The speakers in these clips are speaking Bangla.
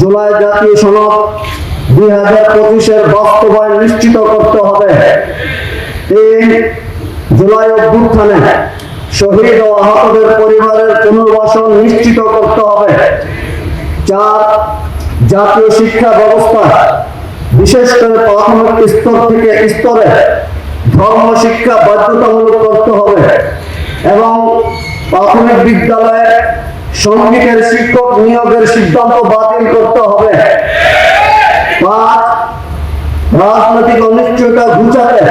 জুলাই জাতীয় সনদ দুই হাজার পঁচিশের বাস্তবায়ন নিশ্চিত করতে হবে। তিন জুলাই অভ্যুত্থানে শহীদ ও আহতদের পরিবারের পুনর্বাসন নিশ্চিত করতে হবে। চার জাতীয় শিক্ষা ব্যবস্থা বিশেষ করে প্রাথমিক স্তর থেকে স্তরে ধর্ম শিক্ষা বাধ্যতামূলক করতে হবে এবং প্রাথমিক বিদ্যালয়ে সঙ্গীতের শিক্ষক, নিয়োগের সিদ্ধান্ত বাতিল করতে হবে। রাজনৈতিক অনিশ্চয়তা ঘুচাতে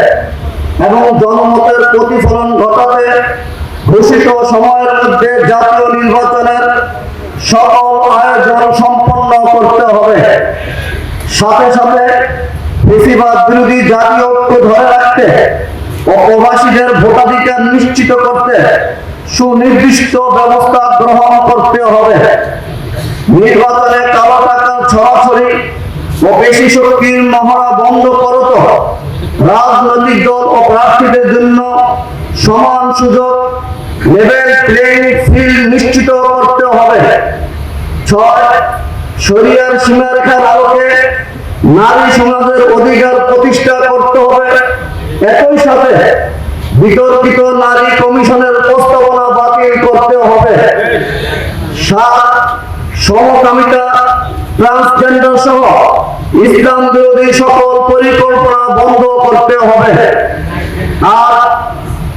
এবং জনমতের প্রতিফলন ঘটাতে ঘোষিত সময়ের মধ্যে জাতীয় নির্বাচনের সকল আয়োজন সম্পন্ন করতে হবে। সাথে সাথে বেশিরভাগ বিরোধী জাতীয় ঐক্য ধরে রাখতে ও প্রবাসীদের ভোটাধিকার নিশ্চিত করতে সুনির্দিষ্ট ব্যবস্থা গ্রহণ করতে হবে। নির্বাচনে কালো টাকা ছড়াছড়ি ও বেশি শক্তির মহড়া বন্ধ করত রাজনৈতিক দল ও প্রার্থীদের জন্য সমান সুযোগ লেভেল প্লেইং ফিল্ড নিশ্চিত করতে হবে। ছয়, শরিয়ার সীমারেখার আলোকে নারী সমাজের অধিকার প্রতিষ্ঠা করতে হবে। একই সাথে বিতর্কিত নারী কমিশনের প্রস্তাবনা বাতিল করতে হবে। সাত, সমকামিতা ট্রান্সজেন্ডার সহ ইসলাম বিরোধী সকল পরিকল্পনা বন্ধ করতে হবে। আর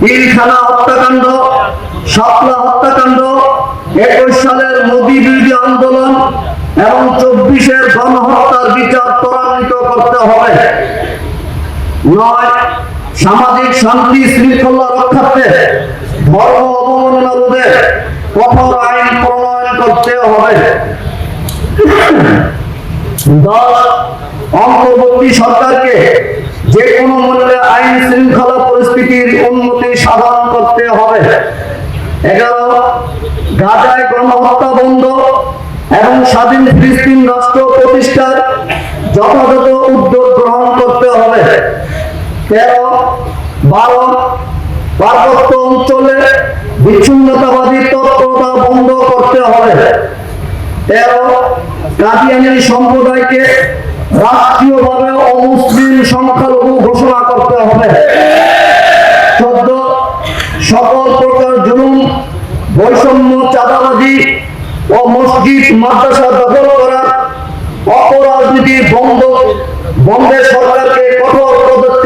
পিলখানা হত্যাকাণ্ড, শাপলা হত্যাকাণ্ড, একুশ সালের মোদী বিরোধী আন্দোলন এবং চব্বিশের গণহত্যার বিচার ত্বরান্বিত করতে হবে। নয় সামাজিক শান্তি, শৃঙ্খলা রক্ষার্থে ধর্ম অবমাননা রোধে কঠোর আইন প্রণয়ন করতে হবে। দশ, অন্তর্বর্তী সরকারকে যে কোনো মূল্যে আইন শৃঙ্খলা পরিস্থিতির উন্নতি সাধন করতে হবে। এগারো, গাজায় গণহত্যা বন্ধ এবং স্বাধীন ফিলিস্তিন রাষ্ট্র প্রতিষ্ঠার যথাযথ উদ্যোগ তেরো, বারো, পার্বত্য অঞ্চলে বিচ্ছিন্নতাবাদী তৎপরতা বন্ধ করতে হবে। তেরো কাদিয়ানি সম্প্রদায়কে রাষ্ট্রীয়ভাবে অমুসলিম সংখ্যালঘু ঘোষণা করতে হবে। চোদ্দ, সকল প্রকার জুলুম, বৈষম্য, চাঁদাবাজি ও মসজিদ, মাদ্রাসা দখল করা, অপরাজনীতি বন্ধ বন্ধে সরকারকে কঠোর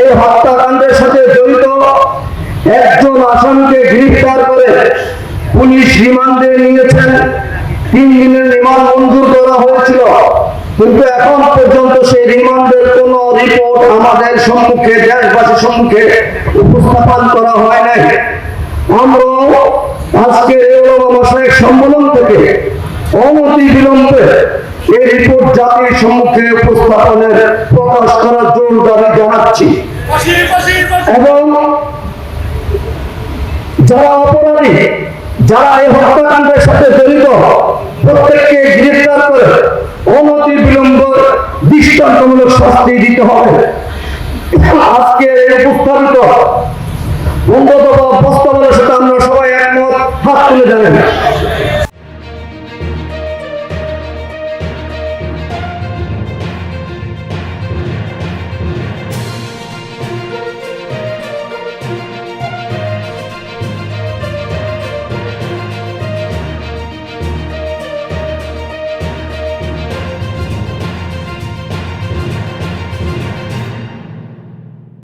এই হত্যাকাণ্ডের সাথে জড়িত একজন আসামিকে গ্রেফতার করে পুলিশ রিমান্ডে নিয়েছেন তিন দিনের রিমান্ড মঞ্জুর করা হয়েছিল। কিন্তু এখন পর্যন্ত সেই রিমান্ডের কোন রিপোর্ট আমাদের সম্মুখে, দেশবাসীর সম্মুখে উপস্থাপন করা হয় নাই। আমরা আজকে সম্মেলন থেকে অনতি বিলম্বে এই রিপোর্ট জাতির সম্মুখে উপস্থাপনের, প্রকাশ করার জোর দাবি জানাচ্ছি। এবং যারা অপরাধী, যারা এই হত্যাকাণ্ডের সাথে জড়িত, প্রত্যেককে গ্রেফতার করে অনতি বিলম্ব দৃষ্টান্তমূলক শাস্তি দিতে হবে। আজকে উপস্থাপিত বন্ধ প্রস্তাবনের সাথে আমরা সবাই একমত, হাত তুলে যাবেন